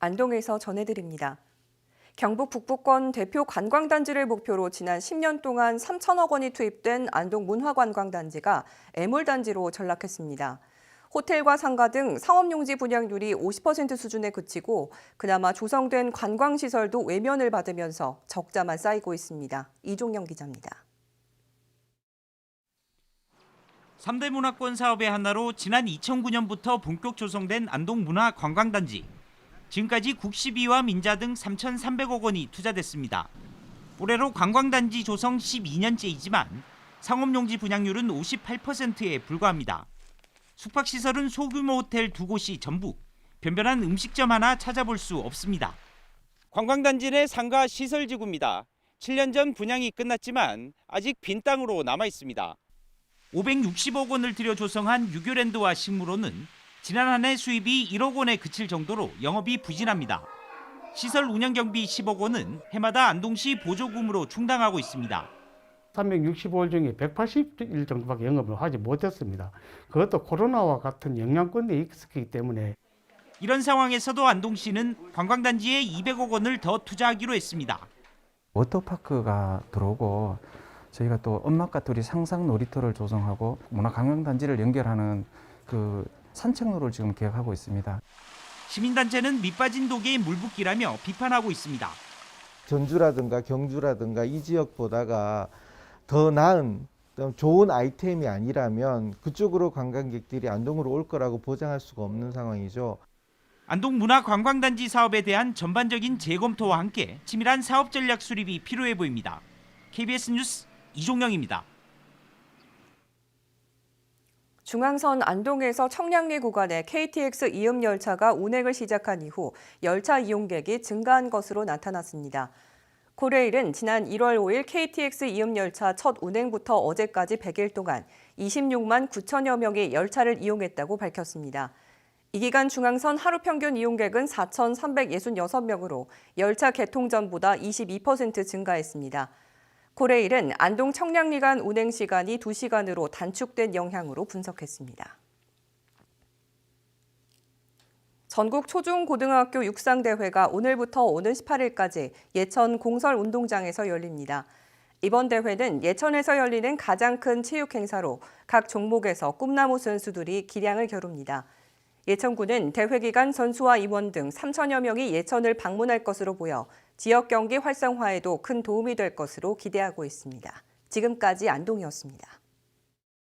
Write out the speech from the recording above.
안동에서 전해드립니다. 경북 북부권 대표 관광단지를 목표로 지난 10년 동안 3천억 원이 투입된 안동 문화관광단지가 애물단지로 전락했습니다. 호텔과 상가 등 상업용지 분양률이 50% 수준에 그치고 그나마 조성된 관광시설도 외면을 받으면서 적자만 쌓이고 있습니다. 이종영 기자입니다. 3대 문화권 사업의 하나로 지난 2009년부터 본격 조성된 안동 문화관광단지. 지금까지 국시비와 민자 등 3,300억 원이 투자됐습니다. 올해로 관광단지 조성 12년째이지만 상업용지 분양률은 58%에 불과합니다. 숙박시설은 소규모 호텔 두 곳이 전부, 변변한 음식점 하나 찾아볼 수 없습니다. 관광단지 내 상가 시설 지구입니다. 7년 전 분양이 끝났지만 아직 빈 땅으로 남아 있습니다. 560억 원을 들여 조성한 유교랜드와 식물원은 지난 한 해 수입이 1억 원에 그칠 정도로 영업이 부진합니다. 시설 운영 경비 10억 원은 해마다 안동시 보조금으로 충당하고 있습니다. 365일 중에 180일 정도밖에 영업을 하지 못했습니다. 그것도 코로나와 같은 영향권에 있었기 때문에 이런 상황에서도 안동시는 관광단지에 200억 원을 더 투자하기로 했습니다. 워터파크가 들어오고 저희가 또 엄마과 둘이 상상 놀이터를 조성하고 문화관광단지를 연결하는 그 산책로를 지금 계획하고 있습니다. 시민단체는 밑빠진 독에 물붓기라며 비판하고 있습니다. 전주라든가 경주라든가 이 지역 보다가 더 나은 좀 좋은 아이템이 아니라면 그쪽으로 관광객들이 안동으로 올 거라고 보장할 수가 없는 상황이죠. 안동 문화 관광단지 사업에 대한 전반적인 재검토와 함께 치밀한 사업 전략 수립이 필요해 보입니다. KBS 뉴스 이종영입니다. 중앙선 안동에서 청량리 구간에 KTX 이음 열차가 운행을 시작한 이후 열차 이용객이 증가한 것으로 나타났습니다. 코레일은 지난 1월 5일 KTX 이음 열차 첫 운행부터 어제까지 100일 동안 26만 9천여 명이 열차를 이용했다고 밝혔습니다. 이 기간 중앙선 하루 평균 이용객은 4,366명으로 열차 개통 전보다 22% 증가했습니다. 코레일은 안동 청량리 간 운행 시간이 2시간으로 단축된 영향으로 분석했습니다. 전국 초중고등학교 육상대회가 오늘부터 오는 18일까지 예천 공설운동장에서 열립니다. 이번 대회는 예천에서 열리는 가장 큰 체육 행사로 각 종목에서 꿈나무 선수들이 기량을 겨룹니다. 예천구는 대회 기간 선수와 임원 등 3천여 명이 예천을 방문할 것으로 보여 지역 경기 활성화에도 큰 도움이 될 것으로 기대하고 있습니다. 지금까지 안동이었습니다.